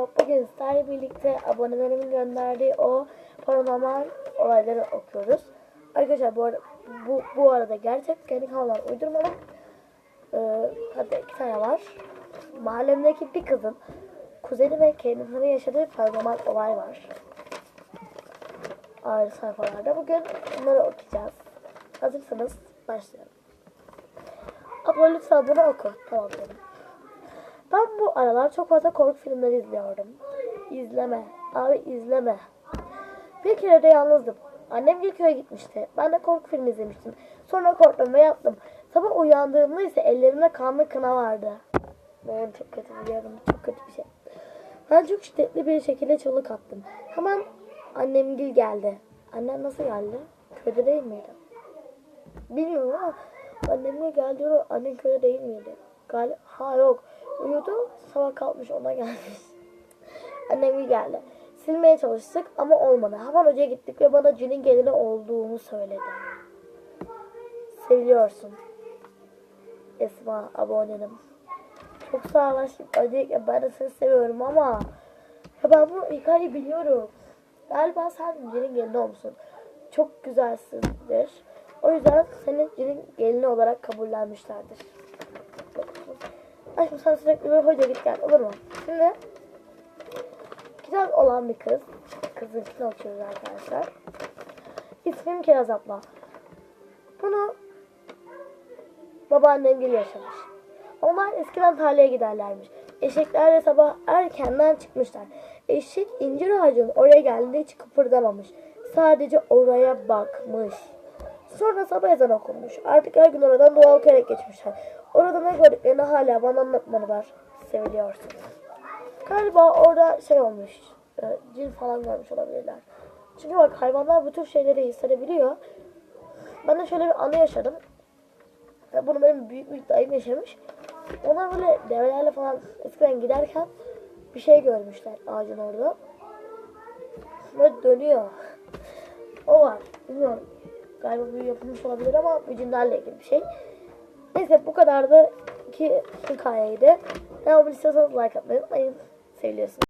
Bugün sizlerle birlikte abonelerimin gönderdiği o paranormal olayları okuyoruz. Arkadaşlar bu, arada, bu, bu arada gerçek kendi kanallar uydurmadım. Ee, hatta iki tane var. Mahallemdeki bir kızın kuzeni ve kendisinin yaşadığı paranormal olay var. Ayrı sayfalarda. Bugün bunları okuyacağız. Hazırsanız başlayalım. Abla lütfen bunu oku. Tamam canım. Ben bu aralar çok fazla korku filmleri izliyorum. İzleme. Abi izleme. Bir kere de yalnızdım. Annem bir köye gitmişti. Ben de korku filmi izlemiştim. Sonra korktum ve yattım. Sabah uyandığımda ise ellerimde kanlı kına vardı. Doğru çok kötü biliyorum. Çok kötü bir şey. Ben çok şiddetli bir şekilde çığlık attım. Hemen annem gil geldi. Annem nasıl geldi? Köyde değil miydi? Bilmiyorum ama annemle geldi. Annem köyde değil miydi? Gal ha yok. Uyudu. Sabah kalkmış ona gelmiş. Annem iyi geldi. Silmeye çalıştık ama olmadı. Hemen hocaya gittik ve bana cinin gelini olduğunu söyledi. Seviyorsun. Esma abonenim. Çok sağ ol aşkım. Öncelikle ben de seni seviyorum ama ya ben bu hikayeyi biliyorum. Galiba sen cinin gelini olmuşsun. Çok güzelsindir. O yüzden senin cinin gelini olarak kabullenmişlerdir. Aşkım sen sürekli böyle hoca git gel olur mu? Şimdi kitap olan bir kız. Kızınkini okuyoruz arkadaşlar. İsmim Kiraz abla. Bunu babaannem gibi yaşamış. Onlar eskiden tarlaya giderlermiş. Eşekler de sabah erkenden çıkmışlar. Eşek incir ağacının oraya geldiğinde hiç kıpırdamamış. Sadece oraya bakmış. Sonra sabah ezan okunmuş. Artık her gün oradan dua okuyarak geçmişler. Orada ne gördüklerini hala bana anlatmadılar. Seviliyorsun. Galiba orada şey olmuş. e, Cin falan görmüş olabilirler. Çünkü bak hayvanlar bu tür şeyleri hissedebiliyor. Ben de şöyle bir anı yaşadım. Ve bunu benim büyük bir dayım yaşamış. Onlar böyle develerle falan eskiden giderken bir şey görmüşler ağacın orada. Böyle dönüyor. O var. Bilmiyorum. Galiba büyü yapılmış olabilir ama bu cinlerle ilgili bir şey. Neyse bu kadar da ki hikayeydi. Devamını istiyorsanız like atmayı unutmayın. Seviliyorsunuz.